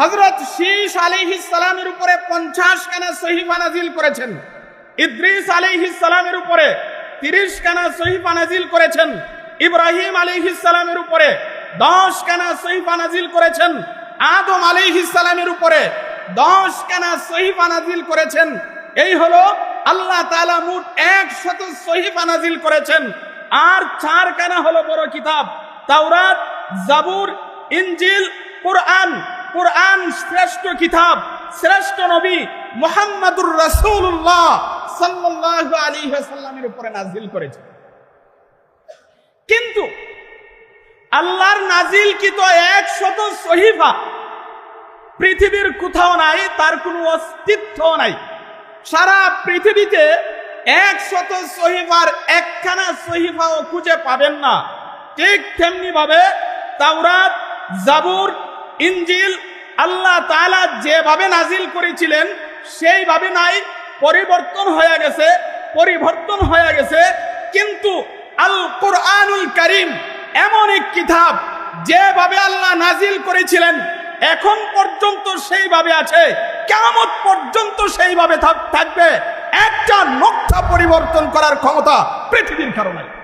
হজরত শীষ আলিহিস সালামের উপরে পঞ্চাশ কানা সহিফা নাজিল করেছেন। ইদ্রিস আলিহিস সালামের উপরে তিরিশ কানা সহিফা নাজিল করেছেন। ইব্রাহিম আলিহিস সালামের উপরে দশ কানা সহিফা নাজিল করেছেন। আদম আলিহিস সালামের উপরে দশ কানা সহিফা নাজিল করেছেন। এই হলো আল্লাহ তাআলা মোট একশত সহিফা নাজিল করেছেন। আর চার কানা হলো বড় কিতাব, তাওরাত, জাবুর ইঞ্জিল কোরআন। কোরআন শ্রেষ্ঠ কিতাব, শ্রেষ্ঠ নবী মোহাম্মদুর রাসূলুল্লাহ সাল্লাল্লাহু আলাইহি ওয়াসাল্লামের উপরে নাজিল করেছে। কিন্তু আল্লাহর নাজিল কি তো একশত সহিফা পৃথিবীর কোথাও নাই, তার কোনো অস্তিত্ব নাই। সারা পৃথিবীতে একশত সহিফার একখানা সহিফাও খুঁজে পাবেন না। ঠিক তেমনি ভাবে তাওরাত, জাবুর ইনজিল আল্লাহ তাআলা যেভাবে নাজিল করেছিলেন, সেইভাবে নাই, পরিবর্তন হয়ে গেছে, পরিবর্তন হয়ে গেছে। কিন্তু আল কোরআনুল করিম এমন এক কিতাব যেভাবে আল্লাহ নাজিল করেছিলেন, এখন পর্যন্ত সেইভাবে আছে কেমন পর্যন্ত সেইভাবে থাক- থাকবে। একটা নকশা পরিবর্তন করার ক্ষমতা পৃথিবীর কারণে